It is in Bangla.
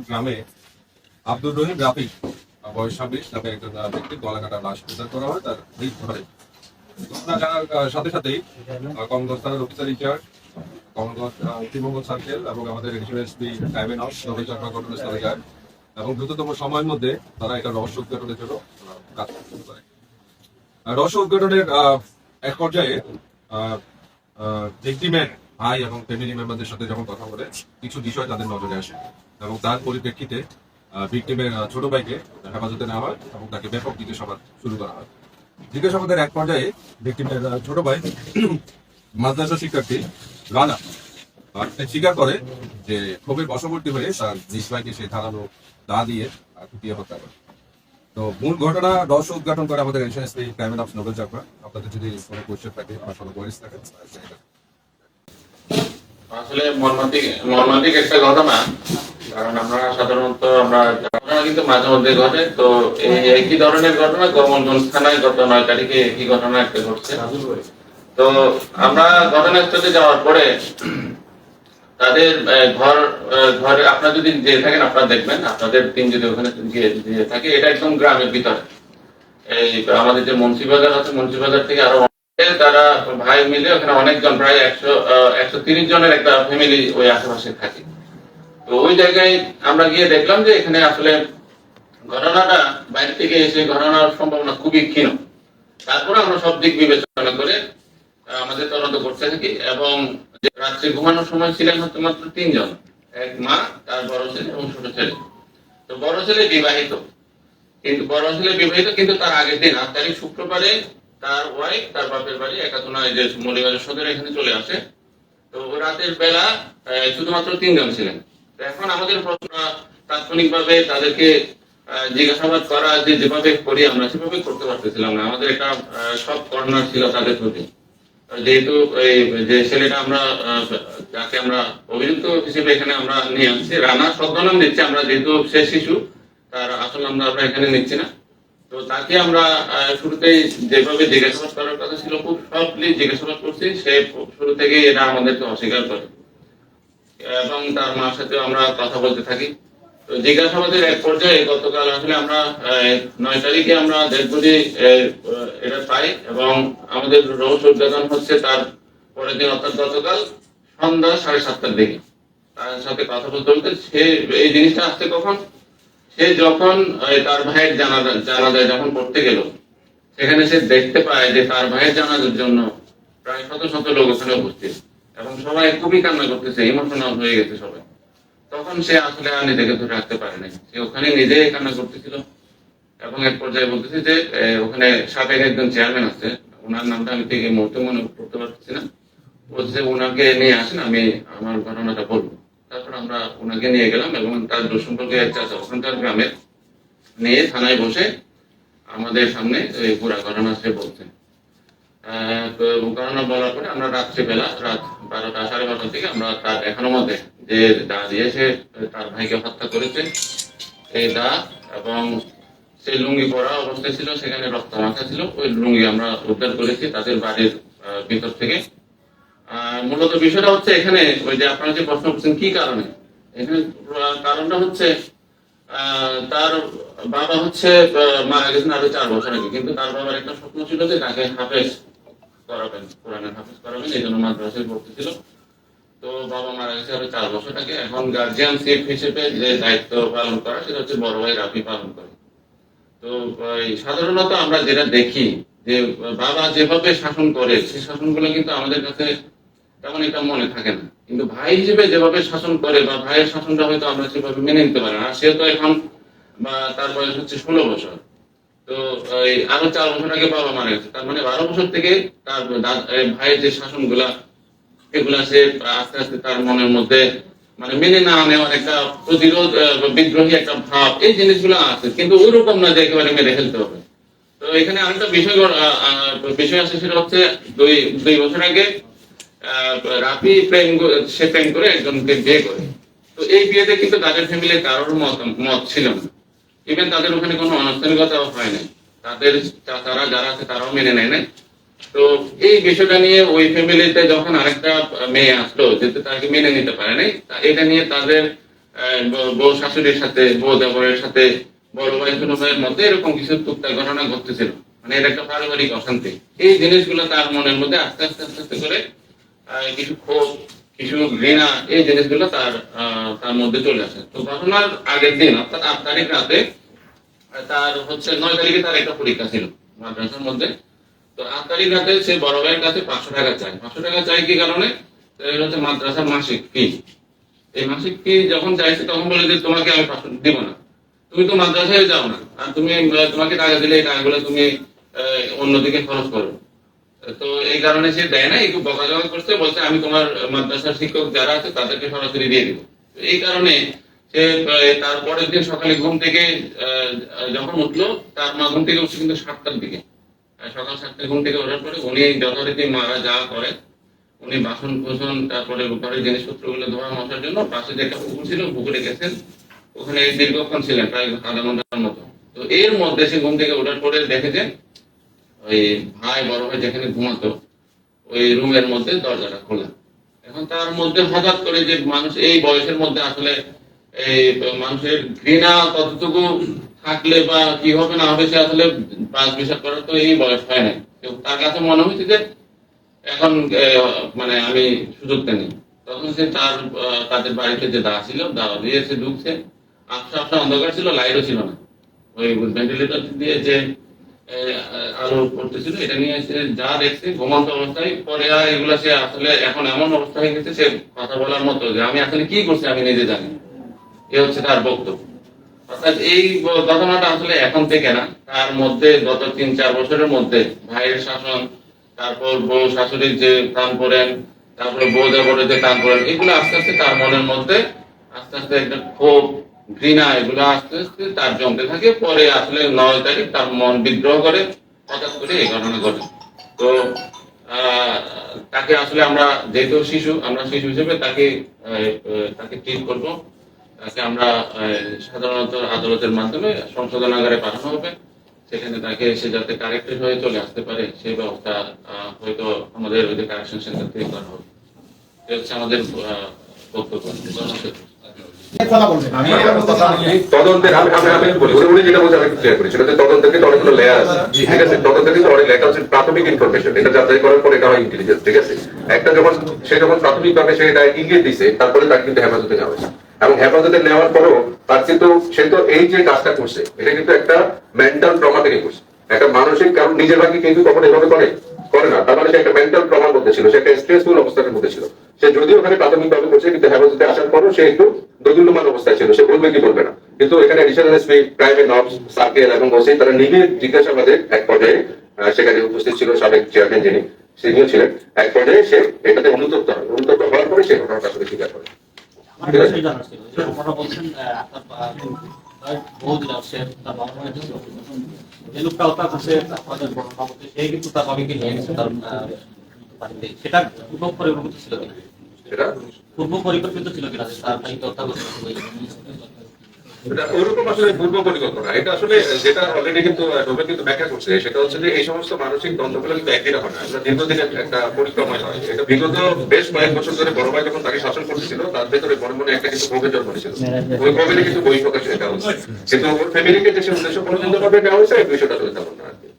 গ্রামে আব্দুর রহিম রাফিক বয়স ছাব্বিশ নামে একজন আহ, ব্যক্তির গলা কাটা লাশ উদ্ধার করা হয় তার এই ঘরে ঘটনা জানার সাথে সাথেই কমলগঞ্জ থানার অফিসার ইনচার্জ আহ, উত্তরবঙ্গ সার্কেল এবং আমাদের এসপি টাইমেন হাউস চক্র ঘটনাস্থলে যায়। এবং দ্রুততম সময়ের মধ্যে তারা এটা রহস্য উদ্ঘাটনের জন্য কাজ শুরু করে। রহস্য উদ্ঘাটনের এক পর্যায়ে ভিক্টিমের ভাই এবং ফ্যামিলি মেম্বারদের সাথে যখন কথা বলে কিছু বিষয় তাদের নজরে আসে। এবং তার পরিপ্রেক্ষিতে ভিক্টিমের ছোট ভাইকে হেফাজতে নেওয়া হয় এবং তাকে ব্যাপক জিজ্ঞাসাবাদ শুরু করা হয়। জিজ্ঞাসাবাদের এক পর্যায়ে ভিক্টিমের ছোট ভাই মাদ্রাসা শিক্ষার্থী রানা স্বীকার করে যে ক্ষোভের বশবর্তী হয়ে তার নিজ ভাইকে সে ধারালো দা দিয়ে কুপিয়ে হত্যা করে। তো মূল ঘটনা রহস্য উদ্ঘাটন করে আমাদের এনশন ক্রাইম অফ নোবেল চাকরা আপনাদের যদি কোনো কোয়েশ্চেন থাকে বা কোনো থাকে আসলে মর্মান্তিক মর্মান্তিক একটা ঘটনা। কারণ আমরা সাধারণত আমরা ঘটনা কিন্তু মাঝে মধ্যে ঘটে। তো এই একই ধরনের ঘটনা গোমলগঞ্জ থানায় গত নয় তারিখে একই ঘটনা একটা ঘটছে। তো আমরা ঘটনাস্থলে যাওয়ার পরে তাদের ঘর ঘরে, আপনারা যদি যে থাকেন, আপনারা দেখবেন, আপনাদের টিম যদি ওখানে গিয়ে থাকে, এটা একদম গ্রামের ভিতরে। এই আমাদের যে মুন্সিবাজার আছে, মুন্সিবাজার থেকে আরও তারা ভাই মিলে ওখানে অনেকজন, প্রায় একশো একশো তিরিশ জনের একটা ফ্যামিলি ওই আশেপাশে থাকে। তো ওই জায়গায় আমরা গিয়ে দেখলাম যে এখানে আসলে ঘটনাটা বাইরে থেকে এসে ঘটনার সম্ভাবনা খুবই ক্ষীণ। তারপরে আমরা সব দিক বিবেচনা করে আমাদের তদন্ত করতে থাকি এবং রাত্রে ঘুমানোর সময় ছিলেন হচ্ছে মাত্র তিনজন। এক মা, তার বড় ছেলে এবং ছোট ছেলে। তো বড় ছেলে বিবাহিত। কিন্তু বড় ছেলে বিবাহিত, কিন্তু তার আগের দিন আট তারিখ শুক্রবারে তার ওয়াইফ তার বাপের বাড়ি একাতনা এই যে মলিবাজার সদর এখানে চলে আসে। তো রাতের বেলা শুধুমাত্র তিনজন ছিলেন। এখন আমাদের প্রশ্ন, তাৎক্ষণিকভাবে তাদেরকে জিজ্ঞাসাবাদ করা, যে যেভাবে করি আমরা, সেভাবে করতে পারতেছিলাম না। আমাদের একটা সব কর্নার ছিল তাদের প্রতি। যেহেতু এই, যে ছেলেটা আমরা যাকে আমরা অভিযুক্ত হিসেবে এখানে আমরা নিয়ে আসছি, রানা সদ্যনাম দিচ্ছি। আমরা যেহেতু সে শিশু, তার আসল নামটা আমরা এখানে নিচ্ছি না। তো তাকে আমরা শুরুতেই যেভাবে জিজ্ঞাসাবাদ করার কথা ছিল, খুব সফটলি জিজ্ঞাসাবাদ করছি। সে শুরু থেকেই এটা আমাদেরকে অস্বীকার করে। এবং তার মার সাথে আমরা কথা বলতে থাকি। তো জিজ্ঞাসাবাদের এক পর্যায়ে গতকাল আসলে আমরা নয় তারিখে আমরা দেখবুঝি এটা পাই এবং আমাদের রহস্য উদ্বোধন হচ্ছে তার পরের দিন, অর্থাৎ গতকাল সন্ধ্যা সাড়ে সাতটার দিকে। তার সাথে কথা বলতে বলতে সে এই জিনিসটা আসছে কখন? সে যখন তার ভাইয়ের জানাজা জানাজায় যখন পড়তে গেল, সেখানে সে দেখতে পায় যে তার ভাইয়ের জানাজার জন্য প্রায় শত শত লোক ওখানে উপস্থিত। এবং সবাই খুবই কান্না করতেছে ইমোশনাল হয়ে গেছে সবাই। তখন সে আসলে আর নিজেকে ধরে রাখতে পারে নাই। সে ওখানে নিজেই কান্না করতেছিল এবং এক পর্যায়ে বলতেছে যে ওখানে সাবেক একজন চেয়ারম্যান আছে, ওনার নামটা আমি এই মুহূর্তে মনে করতে পারছি না। বলছে ওনাকে নিয়ে আসেন, আমি আমার ঘটনাটা বলব। তারপর আমরা ওনাকে নিয়ে গেলাম এবং তার সম্পর্কে চাচা ওখানকার গ্রামের নিয়ে থানায় বসে আমাদের সামনে এই পুরা ঘটনা সে বলছেন ঘটনা বলার পরে আমরা রাত্রিবেলা, রাত বারোটা, সাড়ে বারোটার দিকে আমরা তার এখনও মধ্যে যে দা দিয়ে সে তার ভাইকে হত্যা করেছে, এই দা এবং সে লুঙ্গি পরা অবস্থায় ছিল, সেখানে রক্ত মাখা ছিল, ওই লুঙ্গি আমরা উদ্ধার করেছি, তাদের বাড়ির ভিতর থেকে। মূলত বিষয়টা হচ্ছে এখানে ওই যে আপনারা যে প্রশ্ন করছেন, কি কারণে? এখানে কারণটা হচ্ছে তার বাবা হচ্ছে মারা গেছেন আরও চার বছর আগে। কিন্তু তার বাবার একটা স্বপ্ন ছিল যে তাকে হাফেজ করাবেন, কোরআনের হাফেজ করাবেন, এই জন্য মাদ্রাসায় ভর্তি ছিল। তো বাবা মারা গেছে আরও চার বছর আগে। এখন গার্জিয়ান গার্জিয়ানশিপ হিসেবে যে দায়িত্ব পালন করা, সেটা হচ্ছে বড় ভাই রাফি পালন করে। তো সাধারণত আমরা যেটা দেখি, যে বাবা যেভাবে শাসন করে সেই শাসনগুলো কিন্তু আমাদের কাছে তেমন এটা মনে থাকে না। কিন্তু ভাই হিসেবে যেভাবে শাসন করে বা ভাইয়ের শাসনটা হয়তো আমরা সেভাবে মেনে নিতে পারি না। সে তো এখন, বা তার বয়স হচ্ছে ষোলো বছর। তো, এই আরও চার বছর আগে বাবা মারা গেছে। তার মানে বারো বছর থেকে তার ভাইয়ের যে শাসনগুলা এগুলা সে আস্তে আস্তে তার মনের মধ্যে মানে মেনে না নেওয়ার একটা প্রতিরোধ বিদ্রোহী একটা ভাব, এই জিনিসগুলো আছে। কিন্তু ওইরকম না যে একেবারে মেরে ফেলতে হবে। তো এখানে আরেকটা বিষয় বিষয় আছে সেটা হচ্ছে দুই দুই বছর আগে রাফি প্রেম সে প্রেম করে একজনকে বিয়ে করে। তো এই বিয়েতে কিন্তু তাদের ফ্যামিলির কারোর মত মত ছিল না। ইভেন তাদের ওখানে কোনো আনুষ্ঠানিকতাও হয় নাই। তাদের তারা যারা আছে তারাও মেনে নেয় নাই। তো এই বিষয়টা নিয়ে ওই ফ্যামিলিতে যখন আরেকটা মেয়ে আসলো যেতে তাকে মেনে নিতে পারে নাই এটা নিয়ে তাদের বউ শাশুড়ির সাথে, বউ দেবরের সাথে, বড় ভাই, ছোট ভাইয়ের মধ্যে এরকম কিছু টুকটাক ঘটনা ঘটতেছিল। মানে এটা একটা পারিবারিক অশান্তি। এই জিনিসগুলো তার মনের মধ্যে আস্তে আস্তে আস্তে আস্তে করে কিছু ক্ষোভ, কিছু ঘৃণা, এই জিনিসগুলো তার তার মধ্যে চলে আসে। তো ঘটনার আগের দিন, অর্থাৎ আট তারিখ রাতে তার হচ্ছে নয় তারিখে তার একটা পরীক্ষা ছিল মাদ্রাসার মধ্যে। তো আট তারিখ রাতে সে বড় ভাইয়ের কাছে পাঁচশো টাকা চায়। পাঁচশো টাকা চাই কি কারণে? হচ্ছে মাদ্রাসার মাসিক ফি এই মাসিক ফি যখন চাইছে, তখন বলে যে, তোমাকে আমি পাঁচশো দিব না। তুমি তো মাদ্রাসায় যাও না। আর তুমি, তোমাকে টাকা দিলে এই টাকাগুলো তুমি অন্যদিকে খরচ করো। তো এই কারণে সে দেয় না একটু বকাঝকা করছে, বলছে, আমি তোমার মাদ্রাসার শিক্ষক যারা আছে, তাদেরকে সরাসরি দিয়ে দিব। এই কারণে সে তার পরের দিন সকালে ঘুম থেকে যখন উঠল, তার মা ঘুম থেকে উঠছে কিন্তু সাতটার দিকে। সকাল সাতটায় ঘুম থেকে ওঠার পরে উনি যথারীতি মারা যা করে উনি বাসন কোসন, তারপরে ঘরের জিনিসপত্রগুলো ধোয়া মশার জন্য পাশে যে একটা পুকুর ছিল, পুকুরে গেছেন। ওখানে দীর্ঘক্ষণ ছিলেন, প্রায় আধা ঘণ্টার মতো। তো এর মধ্যে সে ঘুম থেকে ওঠার পরে দেখেছেন ওই ভাই বড় ভাই যেখানে ঘুমাতো, ওই রুমের মধ্যে দরজাটা খোলা। এখন তার মধ্যে হঠাৎ করে যে মানুষ এই বয়সের মধ্যে আসলে এই মানুষের ঘৃণা কতটুকু থাকলে বা কি হবে না হবে সে আসলে পাঁচ বিচার করার তো এই বয়স হয় না তার কাছে মনে হয়েছে যে এখন মানে আমি সুযোগটা নেই। তখন সে তার তাদের বাড়িতে যে দা ছিল দা দিয়ে সে ঢুকছে। আফসা আফসা অন্ধকার ছিল, লাইটও ছিল না। ওই ভেন্টিলেটর দিয়ে যে আলো পড়তেছিল এটা নিয়ে সে যা দেখছে ঘুমন্ত অবস্থায় পরে আর এগুলা সে আসলে এখন এমন অবস্থা হয়ে গেছে, সে কথা বলার মতো যে আমি আসলে কি করছি আমি নিজে জানি এ হচ্ছে তার বক্তব্য। অর্থাৎ এই ঘটনাটা আসলে এখন থেকে না, তার মধ্যে গত তিন, চার বছরের মধ্যে ভাইয়ের শাসন, তারপর বউ শাশুড়ির যে টান করেন তারপরে বউ দেবরের যে টান করেন এগুলো আস্তে আস্তে তার মনের মধ্যে আস্তে আস্তে একটা ক্ষোভ ঘৃণা এগুলো আস্তে আস্তে তার জমতে থাকে। পরে আসলে নয় তারিখ তার মন বিদ্রোহ করে। হঠাৎ করে এই ঘটনা ঘটে। তো তাকে আসলে আমরা যেহেতু শিশু, আমরা শিশু হিসেবে তাকে তাকে ট্রিট করব। তাকে আমরা সাধারণত আদালতের মাধ্যমে সংশোধনাগারে পাঠানো হবে। সেখানে তাকে সে যাতে কারেক্টেড হয়ে চলে আসতে পারে, সেই ব্যবস্থা হয়তো আমাদের ওই কারেকশন সেন্টার থেকে করা হবে। এ হচ্ছে আমাদের বক্তব্য। তদন্তের আমি আমি আমি বলি উনি- উনি যেটা বলছে আমি ক্লিয়ার করি সেটা তদন্তের কিন্তু অনেকগুলো লেয়ার আছে। ঠিক আছে? তদন্তের কিন্তু অনেক লেখা হচ্ছে প্রাথমিক ইনফরমেশন এটা যাচাই করার পরে এটা হয় ইন্টেলিজেন্স ঠিক আছে? একটা যখন সে যখন প্রাথমিকভাবে সে এটা ইঙ্গিত দিছে তারপরে তাকে কিন্তু হেফাজতে হয়েছে। এবং হেফাজতে নেওয়ার পরেও তার কিন্তু সে তো এই যে কাজটা করছে এটা কিন্তু একটা মেন্টাল ট্রমা থেকে করছে। একটা মানসিক কারণ নিজের ভাগে কিন্তু কখনো এভাবে করে? করে না। তার মানে সে একটা মেন্টাল ট্রমার মধ্যে ছিল, সে একটা স্ট্রেসফুল অবস্থার মধ্যে ছিল। সে যদিও ওখানে প্রাথমিকভাবে করছে, কিন্তু হেফাজতে আসার পরও সে একটু দোদুল্যমান অবস্থায় ছিল। সে বলবে কি বলবে না। কিন্তু এখানে এডিশনাল এসপি প্রাইভেট এবং ওসি, তারা নিজে জিজ্ঞাসাবাদে এক পর্যায়ে সেখানে উপস্থিত ছিল সাবেক চেয়ারম্যান যিনি তিনিও ছিলেন। এক পর্যায়ে সে এটাতে অনুতপ্ত হয়। অনুতপ্ত হওয়ার পরে সে ঘটনাটা স্বীকার করে। আমার কাছে জানার ছিল যে আপনারা বলছেন আহ, আপনার আহ, বহু দিন আসছে তার বাবা লোকটাও তার কাছে মতে সে কিন্তু তার বাবাকে নিয়ে গেছে তার বাড়িতে। সেটা পূর্ব পরিকল্পিত ছিল কিনা? পূর্ব পরিকল্পিত ছিল কিনা? তার করতে কিন্তু মানসিক দ্বন্দ্বগুলো কিন্তু একদিনে হয় না। দীর্ঘদিনের একটা পরিক্রমায় হয়। এটা বিগত বেশ কয়েক বছর ধরে বড় ভাই যখন তাকে শাসন করতেছিল তার ভেতরে মনে মনে একটা কিন্তু বই হচ্ছে। কিন্তু ওর ফ্যামিলিকে যে সে উদ্দেশ্য পর্যন্ত ভাবে নেওয়া হয়েছে এই বিষয়টা আসলে তেমন না আর কি।